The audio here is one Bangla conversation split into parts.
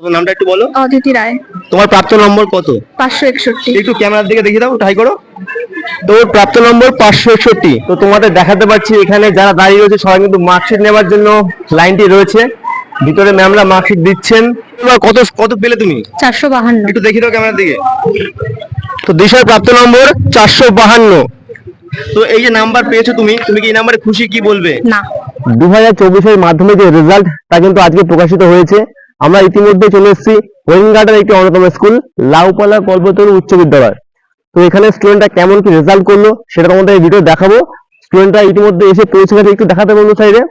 তোমার নামটা একটু বলো। অদিতি রায়। তোমার প্রাপ্ত নম্বর কত? পাঁচশো একষট্টি। একটু ক্যামেরার দিকে দেখিয়ে দাও ট্রাই করো। তোর প্রাপ্ত নম্বর পাঁচশো একষট্টি। তো তোমাদের দেখাতে পাচ্ছি এখানে যারা দাঁড়িয়ে রয়েছে সবাই কিন্তু মার্কশিট নেওয়ার জন্য লাইনটি রয়েছে। ভিতরে ম্যামরা মার্কশিট দিচ্ছেন। এবার কত কত পেলে তুমি? চারশো বাহান্ন। একটু দেখিয়ে দাও ক্যামেরার দিকে। তো দিশার প্রাপ্ত নম্বর চারশো বাহান্ন। তো এই যে নাম্বার পেয়েছ তুমি তুমি কি এই নাম্বারে খুশি কি বলবে? না। দু হাজার চব্বিশের মাধ্যমে যে রেজাল্ট তা কিন্তু আজকে প্রকাশিত হয়েছে। আমরা ইতিমধ্যে চলে এসেছি ওয়েঙ্গার্ডের একটি অন্যতম স্কুল, লাউপালা কল্পতরু উচ্চ বিদ্যালয়। তো এখানে স্টুডেন্টরা কেমন কি রেজাল্ট করল সেটা তোমাদের এই ভিডিও দেখাবো। স্টুডেন্টরা ইতিমধ্যে এসে পৌঁছে গেছে একটু দেখাতে বলব সাইডে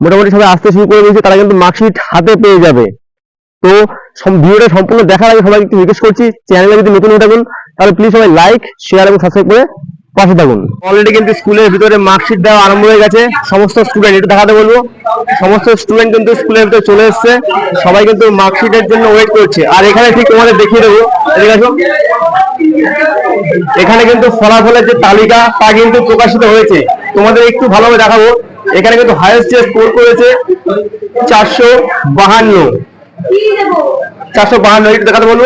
মোটামুটি সবাই আসতে শুরু করে দিয়েছে, তারা কিন্তু মার্কশিট হাতে পেয়ে যাবে। তো ভিডিওটা সম্পূর্ণ দেখার আগে সবাই একটু রিকোয়েস্ট করছি চ্যানেলে যদি নতুন হয়ে থাকুন, তাহলে প্লিজ সবাই লাইক শেয়ার এবং সাবস্ক্রাইব করে পাশে থাকুন। অলরেডি কিন্তু স্কুলের ভিতরে মার্কশিট দেওয়া আরম্ভ হয়ে গেছে। সমস্ত স্টুডেন্ট এটা দেখাতে বলব, সমস্ত স্টুডেন্ট কিন্তু স্কুলের ভিতরে চলে এসেছে। সবাই কিন্তু মার্কশিটের জন্য ওয়েট করছে। আর এখানে ঠিক তোমাদের দেখিয়ে দেবো। ঠিক আছে এখানে কিন্তু ফলাফলের যে তালিকা, তা কিন্তু প্রকাশিত হয়েছে। তোমাদের একটু ভালোভাবে দেখাবো। এখানে কিন্তু হায়েস্ট যে স্কোর করেছে, চারশো বাহান্ন। চারশো বাহান্ন দেখাতে বলব।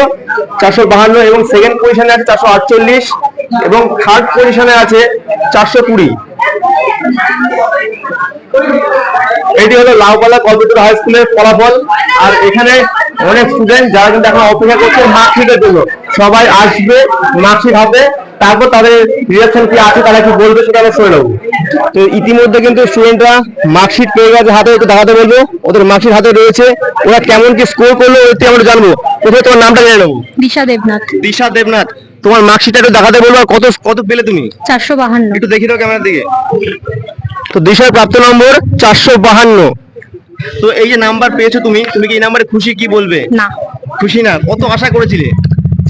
চারশো বাহান্ন এবং সেকেন্ড পজিশনে আছে চারশো আটচল্লিশ। এবং থার্ড পজিশনে আছে চারশো কুড়ি। এটি হলো লাউপালা কল্পতরু হাই স্কুলের ফলাফল। আর এখানে অনেক স্টুডেন্ট যারা কিন্তু এখন অপেক্ষা করছে মার্কশিটের জন্য। সবাই আসবে মার্কশিট হাতে তারপর তাদের রিয়াকশন কি আছে তারা কি বলবে সেটা আমরা শুনে নেব। তো ইতিমধ্যে কিন্তু স্টুডেন্টরা মার্কশিট পেয়ে গেছে হাতে একটু দেখাতে বলব। ওদের মার্কশিট হাতে রয়েছে। ওরা কেমন কি স্কোর করল ওইটি আমরা জানব। প্রথমে তোমার নামটা জেনে নেব। দিশা দেবনাথ। দিশা দেবনাথ। তোমার মার্কশিটটা একটু দেখাতে বলব কত কত পেলে তুমি? চারশো বাহান্ন। একটু দেখিয়ে দাও ক্যামেরার দিকে। তো দিশার প্রাপ্ত নম্বর চারশো বাহান্ন। তো এই যে নাম্বার পেয়েছ তুমি তুমি কি এই নাম্বারে খুশি কি বলবে? না। খুশি না। কত আশা করেছিলে?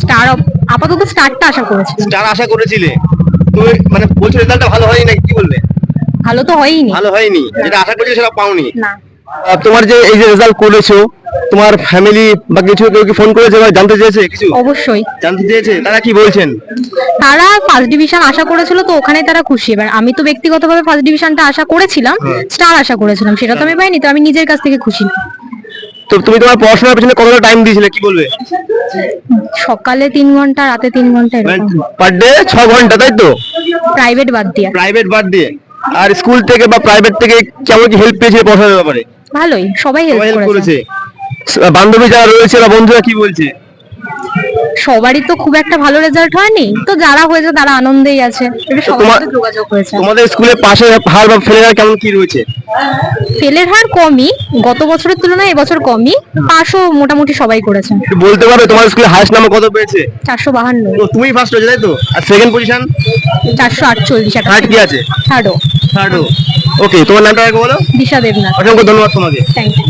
স্টার আপাতত স্টারটা আশা করেছি স্টার আশা করেছিলে? তো মানে বলছো রেজাল্টটা ভালো হয়নি নাকি কি বলবে ভালো তো হয়নি ভালো হয়নি। যেটা আশা করেছিলে সেটা পাওনি। না। তোমার যে এই যে রেজাল্ট করেছ তোমার ফ্যামিলি বা কিছু কেউ কি ফোন করেছে বা জানতে চেয়েছে কিছু? অবশ্যই। জানতে চেয়েছে? তারা কি বলছেন? তারা ফার্স্ট ডিভিশন আশা করেছিল তো ওখানে তারা খুশি। এবার আমি তো ব্যক্তিগতভাবে ফার্স্ট ডিভিশনটা আশা করেছিলাম স্টার আশা করেছিলাম সেটা তো আমি পাইনি তো আমি নিজের কাছ থেকে খুশি। তো তুমি তোমার পড়াশোনার পিছনে কতটা টাইম দিয়েছিলে? কি বলবে? সকালে তিন ঘণ্টা রাতে তিন ঘণ্টা এরকম। পার ডে ছ ঘণ্টা তাই তো? প্রাইভেট বাদ দিয়া। প্রাইভেট বাদ দিয়ে। আর স্কুল থেকে বা প্রাইভেট থেকে কেমন কি হেল্প পেয়েছে পড়াশোনার ব্যাপারে? ভালোই সবাই হেল্প করেছে। বান্ধবী যারা রয়েছে বা বন্ধুরা কি বলছে? সবারই তো খুব একটা ভালো রেজাল্ট হয়নি। তো যারা হয়েছে তারা আনন্দেই আছে। এটা সবার যোগাযোগ হয়েছে। তোমাদের স্কুলে পাশে হার বা ফেলের হার কেমন কি রয়েছে? ফেলের হার কমই গত বছরের তুলনায় এবছর কমই পাশও মোটামুটি সবাই করেছে। বলতে পারবে তোমার স্কুলে হাইস্ট নাম্বার কত পেয়েছে? চারশো বাহান্ন। তুমি ফার্স্ট হয়েছে তাই তো? আর সেকেন্ড পজিশন চারশো আটচল্লিশ থার্ড কি আছে? থার্ডও থার্ডও ওকে তোমার নামটা আগে বলো। দিশা দেবনাথ। অসংখ্য ধন্যবাদ তোমাকে। থ্যাংক ইউ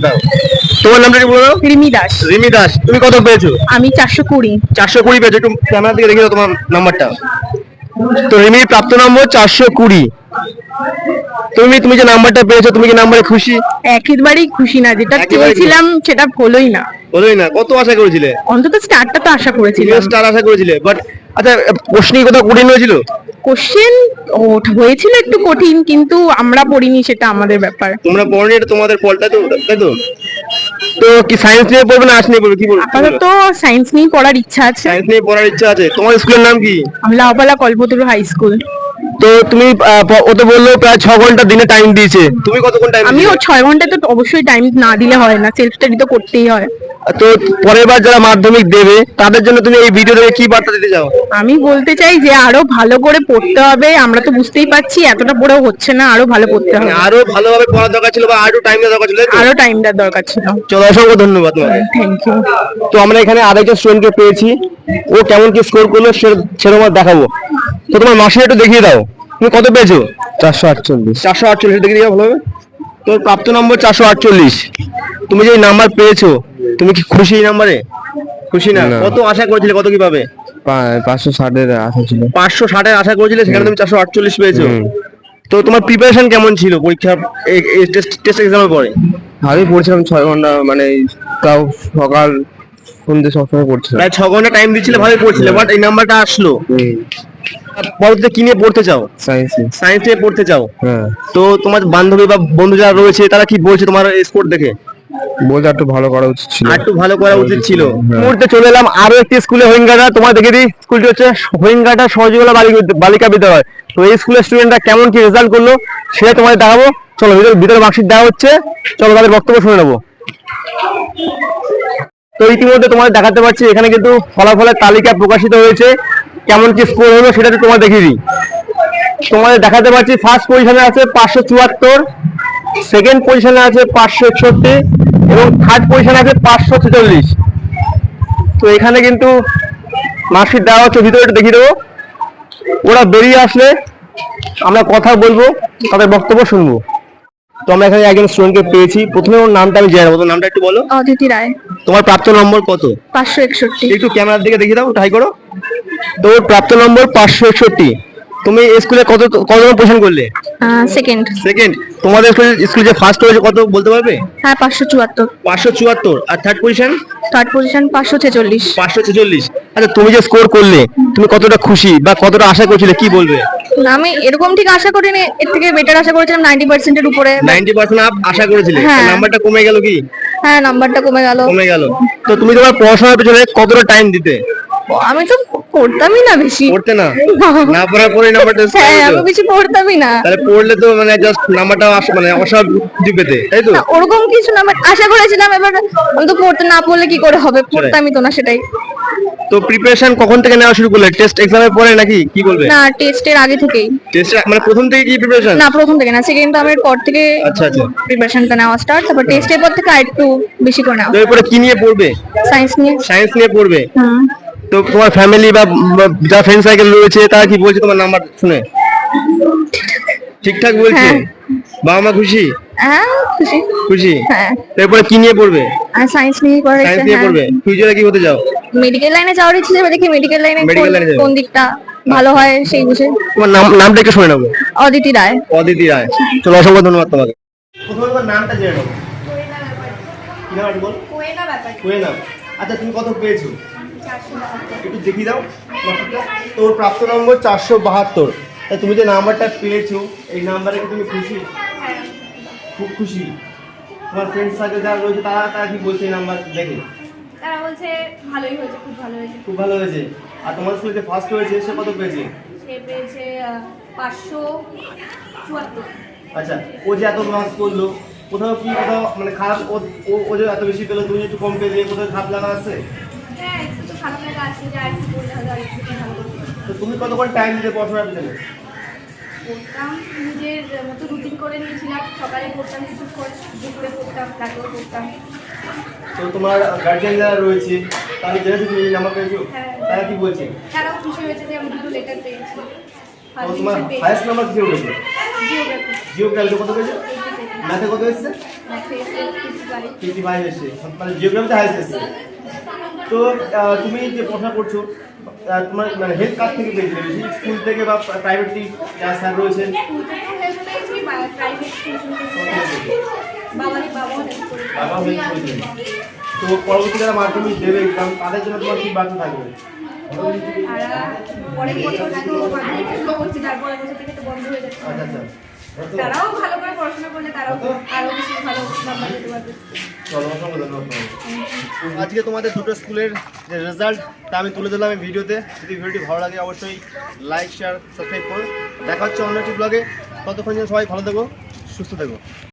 তোমার নামটা একটু বলো রিমি দাস রিমি দাস তুমি কত পেয়েছ? আমি চারশো কুড়ি। চারশো কুড়ি পেয়েছ একটু ক্যামেরা দিকে দেখে দাও তোমার নাম্বারটা। তো রিমির প্রাপ্ত নম্বর চারশো কুড়ি। তুমি তুমি যে নাম্বারটা পেয়েছ তুমি কি নাম্বারে খুশি? একেবারেই খুশি না যেটা। চেয়েছিলাম সেটা হলোই না। বলোই না কত আশা করেছিলে? অন্তত স্টারটা তো আশা করেছিলাম। স্টার আশা করেছিলে বাট আচ্ছা প্রশ্নই কোথাও কঠিন হয়েছিল? কোশ্চেন হয়েছিল একটু কঠিন কিন্তু আমরা পড়িনি সেটা আমাদের ব্যাপার। তোমরা পড়নি এটা তোমাদের ফল তাই তো তাই তো? তো কি সায়েন্স নিয়ে পড়বে না আর্টস নিয়ে পড়বে? কি বলব আপাতত সায়েন্স নিয়ে পড়ার ইচ্ছা আছে। সায়েন্স নিয়ে পড়ার ইচ্ছা আছে। তোমার স্কুলের নাম কি? আমলাওপালা কল্পতরু হাই স্কুল তো তুমি ও তো বলল প্রায় ছ ঘণ্টা দিনে টাইম দিয়েছে। তুমি কতক্ষণ টাইম আমি ও ছয় ঘণ্টা তো অবশ্যই টাইম না দিলে হয় না সেলফ স্টাডি তো করতেই হয়। তো পরের বার যারা মাধ্যমিক দেবে তাদের জন্য তুমি এই ভিডিও থেকে কি বার্তা দিতে চাও? আমি বলতে চাই যে আরও ভালো করে পড়তে হবে আমরা তো বুঝতেই পারছি এতটা পড়েও হচ্ছে না আরও ভালো পড়তে হবে। আরও ভালোভাবে পড়ার দরকার ছিল বা আরও টাইম দরকার ছিল? আরও টাইম দরকার ছিল। চলো অসংখ্য ধন্যবাদ তোমাকে। থ্যাংক ইউ তো আমরা এখানে আরেকজন স্টুডেন্টকে পেয়েছি ও কেমন কি স্কোর করল সেরকম আর দেখাবো। তো তোমার মাসে একটু দেখিয়ে দাও তুমি কত পেয়েছ? চারশো আটচল্লিশ। চারশো আটচল্লিশ দেখিয়ে দিও ভালোভাবে। তোর প্রাপ্ত নম্বর চারশো আটচল্লিশ। তুমি যে নাম্বার পেয়েছ তুমি কি খুশি এই নাম্বারে? খুশি না। কত আশা করেছিলে কত কি পাবে? পাঁচশো ষাটের আশা ছিল। পাঁচশো ষাটের আশা করেছিলে সেখানে তুমি চারশো আটচল্লিশ পেয়েছ। তো তোমার প্রিপারেশন কেমন ছিল পরীক্ষা টেস্ট এক্সামের পরে? ভালোই পড়ছিলাম ছয় ঘণ্টা মানে তাও সকাল সন্ধ্যে সবসময় পড়ছিলাম। প্রায় ছ ঘণ্টা টাইম দিচ্ছিলে ভালোই পড়ছিলে বাট এই নাম্বারটা আসলো। পরবর্তীতে কি নিয়ে পড়তে চাও? সায়েন্স সায়েন্স নিয়ে পড়তে চাও? হ্যাঁ। তো তোমার বান্ধবী বা বন্ধু যারা রয়েছে তারা কি বলছে তোমার স্কোর দেখে? বলতে একটু ভালো করা উচিত ছিল। একটু ভালো করা উচিত ছিল। হ্যাঁ। মুহূর্তে চলে এলাম আরও একটি স্কুলে হরিঙ্গাটা তোমার দেখে দিই। স্কুলটি হচ্ছে সহজীবলা বালিকা বিদ্যালয়। তো এই স্কুলের স্টুডেন্টরা কেমন কি রেজাল্ট করল সেটা তোমাদের দেখাবো। চলো ভিতরে ভিতরে মার্কশিট দেওয়া হচ্ছে। চলো তাদের বক্তব্য শুনে নেব। তো ইতিমধ্যে তোমাদের দেখাতে পাচ্ছি এখানে কিন্তু ফলাফলের তালিকা প্রকাশিত হয়েছে। কেমন কি স্কোর হলো সেটা তোমার দেখিয়ে দিই। তোমাদের দেখাতে পাচ্ছি ফার্স্ট পজিশনে আছে পাঁচশো চুয়াত্তর। সেকেন্ড পজিশনে আছে পাঁচশো একষট্টি এবং থার্ড পজিশনে আছে পাঁচশো ছেচল্লিশ। তো এখানে কিন্তু মার্কশিট দেওয়া হচ্ছে ভিতরে একটু দেখিয়ে দেবো। ওরা বেরিয়ে আসলে আমরা কথা বলব তাদের বক্তব্য শুনব। তো আমরা এখানে একজন স্টুডেন্টকে পেয়েছি। প্রথমে ওর নামটা আমি জেনে নেব। নামটা একটু বলো। অদিতি রায়। তোমার প্রাপ্ত নম্বর কত? পাঁচশো একষট্টি। একটু ক্যামেরার দিকে দেখিয়ে দাও ট্রাই করো। তো ওর প্রাপ্ত নম্বর পাঁচশো একষট্টি। তুমি স্কুলে কত কত পজিশন করলে? সেকেন্ড সেকেন্ড তোমাদের স্কুলে স্কুলে যে ফার্স্ট হয়েছে কত বলতে পারবে? হ্যাঁ পাঁচশো চুয়াত্তর। পাঁচশো চুয়াত্তর। আর থার্ড পজিশন থার্ড পজিশন পাঁচশো ছেচল্লিশ। পাঁচশো ছেচল্লিশ। আচ্ছা তুমি যে স্কোর করলে তুমি কতটা খুশি বা কতটা আশা করছিলে? কি বলবে? না, আমি এরকম ঠিক আশা করিনি। এর থেকে বেটার আশা করেছিলাম নাইনটি পার্সেন্টের উপরে। নাইনটি পার্সেন্ট আপ আশা করেছিলে? হ্যাঁ। নাম্বারটা কমে গেল কি? হ্যাঁ নাম্বারটা কমে গেল। কমে গেল। তো তুমি তোমার পড়াশোনার পেছনে কতটা টাইম দিতে? আমি তো পড়তামই না বেশি। পড়তে না? না পড়ার পরে নাম্বারটা হ্যাঁ আমি বেশি পড়তামই না। তাহলে পড়লে তো মানে জাস্ট নাম্বারটা আস- মানে অস্বাভাবিক পেতে তাই তো? না, ওরকম কিছু না বাট আশা করেছিলাম এবার আমি তো পড়তে না পড়লে কি করে হবে? পড়তামই তো না সেটাই। তো প্রিপারেশন কখন থেকে নেওয়া শুরু করলে? টেস্ট এক্সামের পরে নাকি? কি বলবে না টেস্টের আগে থেকেই। টেস্ট মানে প্রথম থেকে কি প্রিপারেশন না প্রথম থেকে না সেকেন্ড টার্মের পর থেকে আচ্ছা আচ্ছা। প্রিপারেশনটা নেওয়া স্টার্ট তারপর টেস্টের পর থেকে আরেকটু বেশি করে নেওয়া। এরপরে কি নিয়ে পড়বে? সায়েন্স নিয়ে। সায়েন্স নিয়ে পড়বে? হুম। তো তোমার ফ্যামিলি বা যা ফ্রেন্ড সাইকেল রয়েছে তারা কি বলছে তোমার নাম্বার শুনে? ঠিকঠাক বলছে? হ্যাঁ। বাবা মা খুশি? হ্যাঁ খুশি। খুশি? হ্যাঁ। এরপরে কি নিয়ে পড়বে? সায়েন্স নিয়ে করার সায়েন্স নিয়ে পড়বে? ফিউচারে কি হতে চাও? মেডিকেল লাইনে যাওয়ার ইচ্ছে এবার দেখি মেডিকেল লাইনে। কোন দিকটা ভালো হয় সেই বুঝে তোমার নাম নামটা একটু শুনে নেব অদিতি রায়। অদিতি রায়। চলো অসংখ্য ধন্যবাদ তোমাকে। প্রথমে তোমার নামটা জেনে নেব কি নাম আছে বল? কোয়েনা। আচ্ছা তুমি কত পেয়েছ? একটু দেখিয়ে দাও তোর প্রাপ্ত নম্বর চারশো বাহাত্তর। তুমি যে নাম্বারটা পেয়েছ এই নাম্বারে কি তুমি খুশি? খুব খুশি। তোমার ফ্রেন্ড সার্কেল যারা রয়েছে তারা তারা কি বলছে এই নাম্বার দেখে? তারা বলছে ভালোই হয়েছে খুব ভালো হয়েছে। খুব ভালো হয়েছে। আর তোমার স্কুলে যে ফার্স্ট হয়েছে সে কত পেয়েছে? সে পেয়েছে পাঁচশো চুয়াত্তর। আচ্ছা ও যে এত করল কোথাও কি কোথাও মানে খারাপ ও- ও যে এত বেশি পেল তুমি একটু কম পেলে কোথাও খারাপ লাগা আছে? হ্যাঁ একটু তো খারাপ লাগা আছে যে আর একটু পড়লে হয়তো আর একটু ভালো তো তুমি কতক্ষণ টাইম দিতে পড়াশোনার পিছনে পড়তাম নিজের মতো রুটিন করে নিয়েছিলাম। সকালে পড়তাম কিছুক্ষণ দুপুরে পড়তাম রাতেও পড়তাম। তো তোমার গার্জিয়ান যারা রয়েছে তাহলে জেনেছো তুমি এই নাম্বার পেয়েছ হ্যাঁ। তারা কি বলছে? তারাও খুশি হয়েছে যে আমি দুটো লেটার পেয়েছি। তো তোমার হায়েস্ট নাম্বার কি উঠেছে জিওগ্রাফি কত পেয়েছ? ম্যাথে কত এসছে? ম্যাথে ফিফটি ফাইভ ফিফটি ফাইভ এসছে। মানে জিওগ্রাফিতে হায়েস্ট এসছে। তো তুমি যে পড়াশোনা করছ তোমার মানে হেল্প কার থেকে পেয়েছিলে বেশি স্কুল থেকে বা প্রাইভেটলি যারা স্যার রয়েছেন? প্রাইভেট বাবা হেল্প করেছেন তো পরবর্তী যারা মাধ্যমিক দেবে এক্সাম তাদের জন্য তোমার কি বাকি থাকবে? আর পরের বছর তো মাধ্যমিক করছি তারপরে বছর থেকে তো বন্ধ হয়ে যাচ্ছে। আচ্ছা আচ্ছা। তারাও ভালো করে পড়াশোনা করলে তারাও আরও বেশি ভালো নাম্বার পেতে পারবে। আজকে তোমাদের দুটো স্কুলের যে রেজাল্ট তা আমি তুলে দিলাম এই ভিডিওতে। যদি ভিডিওটি ভালো লাগে অবশ্যই লাইক শেয়ার সাবস্ক্রাইব করো। দেখা হচ্ছে অন্য একটি ব্লগে ততক্ষণ যেন সবাই ভালো থেকো সুস্থ থেকো।